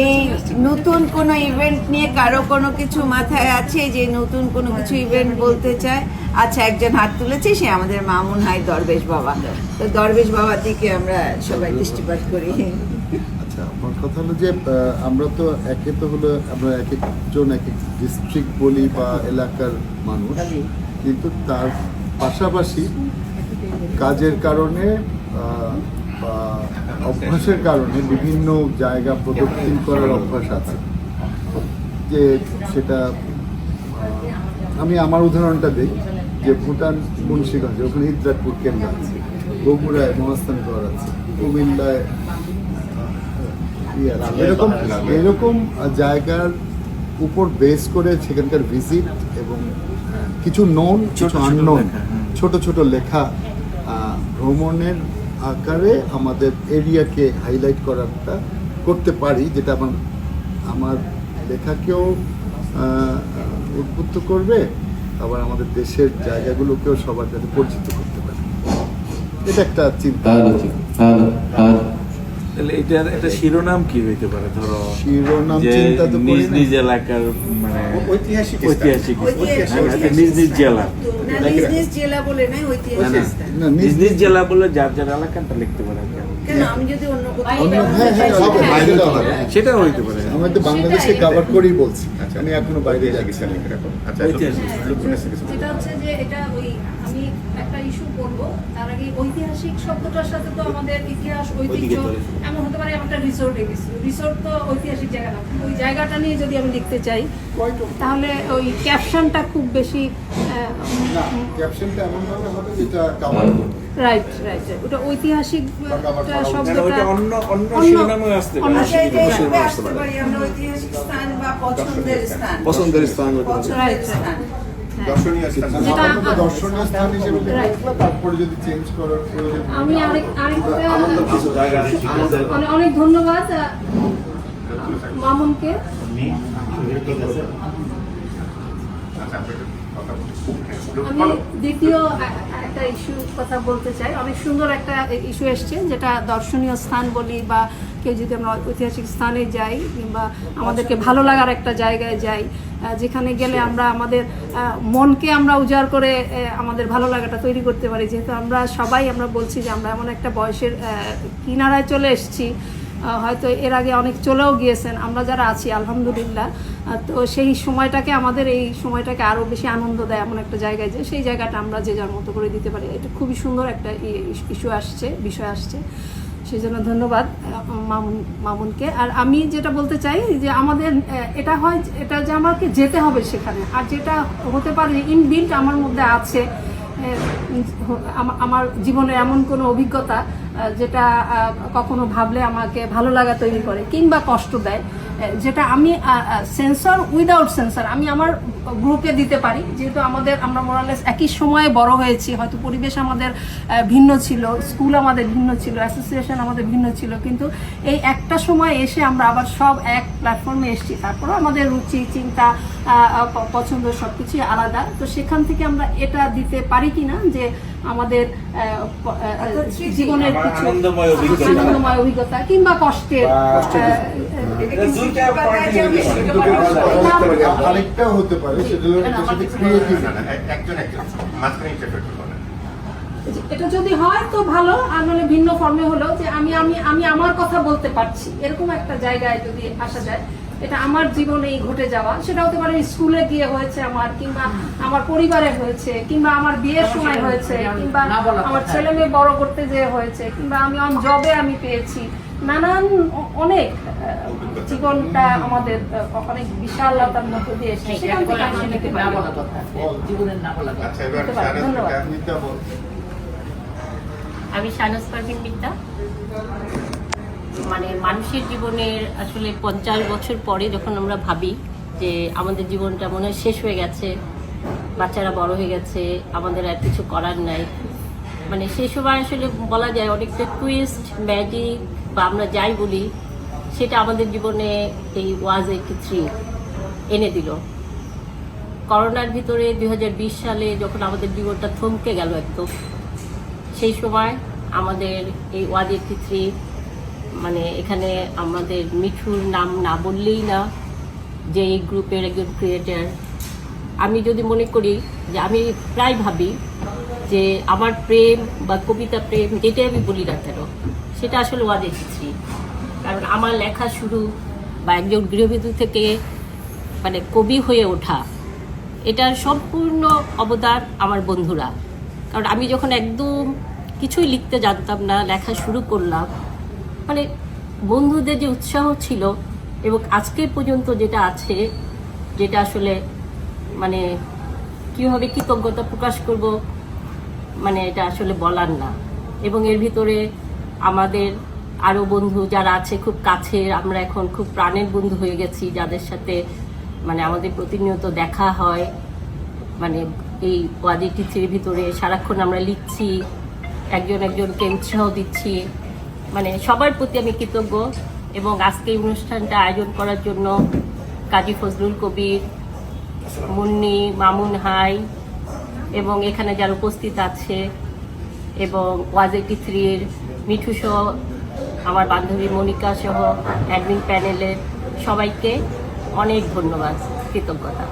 এই নতুন কোনো ইভেন্ট নিয়ে কারও কোনো কিছু মাথায় আছে যে নতুন কোনো কিছু ইভেন্ট বলতে চায়? আচ্ছা একজন হাত তুলেছে সে আমাদের মামুন হাই দরবেশ বাবা। তো দরবেশ বাবা দিকে আমরা সবাই দৃষ্টিপাত করি। আচ্ছা আমার কথা হলো যে আমরা তো একে তো হলো আমরা এক একজন এক এক ডিস্ট্রিক্ট বলি বা এলাকার মানুষ। কিন্তু তার পাশাপাশি কাজের কারণে অভ্যাসের কারণে বিভিন্ন জায়গা প্রদক্ষিণ করার অভ্যাস আছে। যে সেটা আমি আমার উদাহরণটা দিই যে ভুটান মুন্সিগঞ্জে ওখানে ইদ্রাকপুর কেন্দ্র আছে বগুড়ায় মহাস্থানগড় আছে কুমিল্লায় ইয়ে এরকম এরকম জায়গার উপর বেস করে সেখানকার ভিজিট এবং কিছু নন কিছু আননোন লেখা, ছোট ছোট লেখা ভ্রমণের আকারে আমাদের এরিয়াকে হাইলাইট করাটা করতে পারি, যেটা আমার আমার লেখাকেও উদ্বুদ্ধ করবে, আবার আমাদের দেশের জায়গাগুলোকেও সবার যাতে পরিচিত করতে পারে এটা একটা চিন্তা। তাহলে এটার একটা শিরোনাম কি হইতে পারে? ধরো শিরোনাম চিন্তা তো নিজ নিজ এলাকার মানে ঐতিহাসিক ঐতিহাসিক ঐতিহাসিক। নিজ নিজ জেলা। নিজ নিজ জেলা বলে ঐতিহাসিক। না, নিজ নিজ- নিজ জেলা বলে যার যার এলাকাটা লিখতে পারে। কেন? আমি হ্যাঁ হ্যাঁ। সেটা হইতে পারে। আমরা তো বাংলাদেশে কাভার করেই বলছি। আচ্ছা আমি এখনও বাইরে যাচ্ছি। আচ্ছা হচ্ছে যে এটা ওই আমি একটা ইস্যু করব। তার আগে ঐতিহাসিক শব্দটার সাথে তো আমাদের ইতিহাস ঐতিহ্য এমন হতে পারে একটা রিসোর্টে গেছি। রিসোর্ট তো ঐতিহাসিক জায়গা না। ওই জায়গাটা নিয়ে যদি আমি লিখতে চাই তাহলে ওই ক্যাপশনটা খুব বেশি না ক্যাপশনটা এমন ভাবে হবে যেটা রাইট রাইট ওটা ঐতিহাসিক শব্দটা অন্য অন্য শিরোনামে আসতে পারে। আচ্ছা, ঐতিহাসিক স্থান বা পছন্দের স্থান। পছন্দের স্থান পছন্দের. স্থান। হ্যাঁ। আমি জায়গা অনেক ধন্যবাদ মামুনকে। আমি দ্বিতীয় একটা ইস্যু কথা বলতে চাই। অনেক সুন্দর একটা ইস্যু এসছে, যেটা দর্শনীয় স্থান বলি বা কেউ যদি আমরা ঐতিহাসিক স্থানে যাই কিংবা আমাদেরকে ভালো লাগার একটা জায়গায় যাই যেখানে গেলে আমরা আমাদের মনকে আমরা উজাড় করে আমাদের ভালো লাগাটা তৈরি করতে পারি। যেহেতু আমরা সবাই আমরা বলছি যে আমরা এমন একটা বয়সের কিনারায় চলে এসেছি হয়তো এর আগে অনেক চলেও গিয়েছেন। আমরা যারা আছি, আলহামদুলিল্লাহ তো সেই সময়টাকে আমাদের এই সময়টাকে আরও বেশি আনন্দ দেয় এমন একটা জায়গায় যে সেই জায়গাটা আমরা যে যার মতো করে দিতে পারি। এটা খুবই সুন্দর একটা ইস্যু আসছে, বিষয় আসছে। সেই জন্য ধন্যবাদ মামুন, মামুনকে। আর আমি যেটা বলতে চাই যে আমাদের এটা হয় এটা যে আমাকে যেতে হবে সেখানে। আর যেটা হতে পারে ইনবিল্ট আমার মধ্যে আছে আমার জীবনে এমন কোনো অভিজ্ঞতা যেটা কখনো ভাবলে আমাকে ভালো লাগা তৈরি করে কিংবা কষ্ট দেয়। যেটা আমি সেন্সর উইদাউট সেন্সর আমি আমার গ্রুপে দিতে পারি। যেহেতু আমাদের, আমরা মোরালেস একই সময়ে বড় হয়েছি, হয়তো পরিবেশ আমাদের ভিন্ন ছিল স্কুল আমাদের ভিন্ন ছিল অ্যাসোসিয়েশন আমাদের ভিন্ন ছিল, কিন্তু এই একটা সময় এসে আমরা আবার সব এক প্ল্যাটফর্মে এসেছি। তারপরেও আমাদের রুচি, চিন্তা পছন্দ সব কিছুই আলাদা। তো সেখান থেকে আমরা এটা দিতে পারি কিনা, যে আমাদের আহ, জীবনের কিছু আনন্দময় অভিজ্ঞতা। কিংবা কষ্টের বা- আহ, এটা দুইটা point এ হতে পারে। আ- একজন হতে পারে সেটা এটা যদি হয় তো ভালো আর মানে ভিন্ন ফর্মে হলো যে আমি আমি আমি আমার কথা বলতে পারছি। এরকম একটা জায়গায় যদি আসা যায় এটা আমার জীবনেই ঘটে যাওয়া। সেটা হতে পারে স্কুলে গিয়ে হয়েছে আমার কিংবা আমার পরিবারে হয়েছে কিংবা আমার বিয়ের সময় হয়েছে কিংবা আমার ছেলে মেয়ে বড় করতে যেয়ে হয়েছে কিংবা আমি অন জবে আমি পেয়েছি। নানান অনেক আহ, জীবনটা আমাদের অনেক বিশালতার মধ্যে দিয়ে জীবনের না বলা কথা আচ্ছা ধন্যবাদ। আমি শাহনাজ পারভিন মিত্তা মানে মানুষের জীবনের আসলে পঞ্চাশ বছর পরে যখন আমরা ভাবি যে আমাদের জীবনটা মনে হয় শেষ হয়ে গেছে, বাচ্চারা বড় হয়ে গেছে, আমাদের আর কিছু করার নাই। মানে সেই সময় আসলে বলা যায় অনেকটা টুইস্ট ম্যাজিক বা আমরা যাই বলি, সেটা আমাদের জীবনে এই ওয়াজ এইটি থ্রি এনে দিল। করোনার ভিতরে দু হাজার বিশ সালে যখন আমাদের জীবনটা থমকে গেল একদম সেই সময় আমাদের এই ওয়াজ এইটি থ্রি মানে এখানে আমাদের মিঠুর নাম না বললেই না যে এই গ্রুপের একজন ক্রিয়েটার আমি যদি মনে করি যে আমি প্রায় ভাবি যে আমার প্রেম বা কবিতা প্রেম যেটাই আমি বলি না কেন, সেটা আসলে ওয়াদে দিচ্ছি কারণ আমার লেখা শুরু বা একজন গৃহবধূ থেকে মানে কবি হয়ে ওঠা, এটার সম্পূর্ণ অবদান আমার বন্ধুরা। কারণ আমি যখন একদম কিছুই লিখতে জানতাম না, লেখা শুরু করলাম। মানে বন্ধুদের যে উৎসাহ ছিল এবং আজকে পর্যন্ত যেটা আছে, যেটা আসলে মানে কীভাবে কৃতজ্ঞতা প্রকাশ করব মানে এটা আসলে বলার না। এবং এর ভিতরে আমাদের আরও বন্ধু যারা আছে খুব কাছের, আমরা এখন খুব প্রাণের বন্ধু হয়ে গেছি, যাদের সাথে মানে আমাদের প্রতিনিয়ত দেখা হয়। মানে এই ওয়াদি টিচির ভিতরে সারাক্ষণ আমরা লিখছি। একজন একজনকে উৎসাহ দিচ্ছি। মানে সবার প্রতি আমি কৃতজ্ঞ এবং আজকে এই অনুষ্ঠানটা আয়োজন করার জন্য কাজী ফজলুল কবির, মুন্নি, মামুন হাই এবং এখানে যারা উপস্থিত আছে এবং ওয়াজেটি থ্রির মিঠু সহ, আমার বান্ধবী মনিকা সহ, অ্যাডমিন প্যানেলের সবাইকে অনেক ধন্যবাদ, কৃতজ্ঞতা।